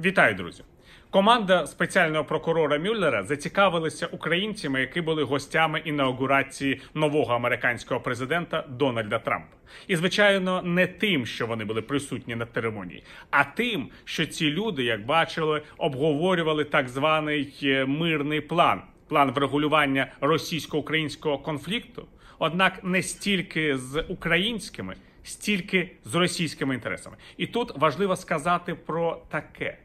Вітаю, друзі! Команда спеціального прокурора Мюллера зацікавилася українцями, які були гостями інаугурації нового американського президента Дональда Трампа. І звичайно, не тим, що вони були присутні на церемонії, а тим, що ці люди, як бачили, обговорювали так званий е, мирний план, план врегулювання російсько-українського конфлікту. Однак не стільки з українськими, стільки з російськими інтересами. І тут важливо сказати про таке.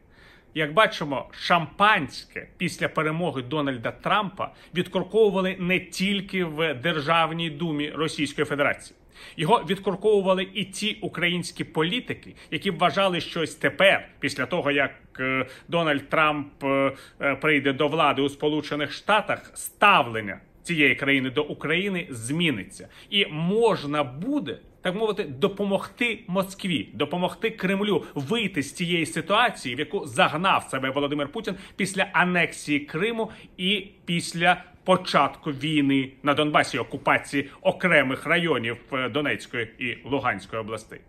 Як бачимо, шампанське після перемоги Дональда Трампа відкорковували не тільки в Державній думі Російської Федерації. Його відкорковували і ті українські політики, які вважали, що ось тепер, після того як е, Дональд Трамп е, е, прийде до влади у Сполучених Штатах, ставлення цієї країни до України зміниться, і можна буде так мовити допомогти Москві, допомогти Кремлю вийти з цієї ситуації, в яку загнав себе Володимир Путін після анексії Криму і після початку війни на Донбасі, окупації окремих районів е, Донецької і Луганської областей.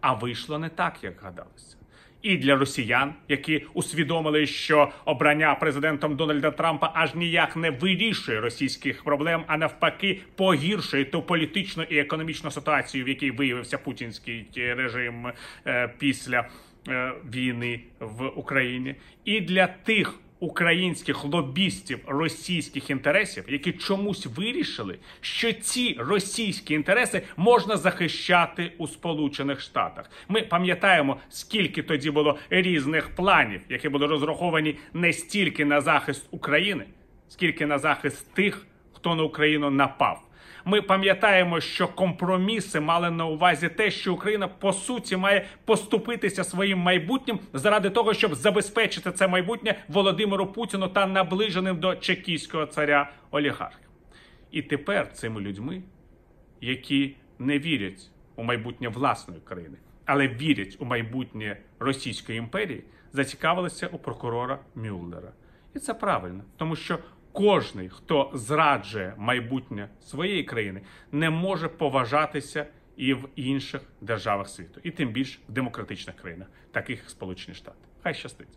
А вийшло не так, як гадалося і для росіян, які усвідомили, що обрання президентом Дональда Трампа аж ніяк не вирішує російських проблем, а навпаки, погіршує ту політичну і економічну ситуацію, в якій виявився путінський режим е, після е, війни в Україні, і для тих українських лобістів російських інтересів, які чомусь вирішили, що ці російські інтереси можна захищати у Сполучених Штатах. Ми пам'ятаємо, скільки тоді було різних планів, які були розраховані не стільки на захист України, скільки на захист тих, хто на Україну напав. Ми пам'ятаємо, що компроміси мали на увазі те, що Україна по суті має поступитися своїм майбутнім заради того, щоб забезпечити це майбутнє Володимиру Путіну та наближеним до чекійського царя олігархів. І тепер цими людьми, які не вірять у майбутнє власної країни, але вірять у майбутнє Російської імперії, зацікавилися у прокурора Мюллера. І це правильно, тому що кожний, хто зраджує майбутнє своєї країни, не може поважатися і в інших державах світу, і тим більш в демократичних країнах, таких як Сполучені Штати. Хай щастить.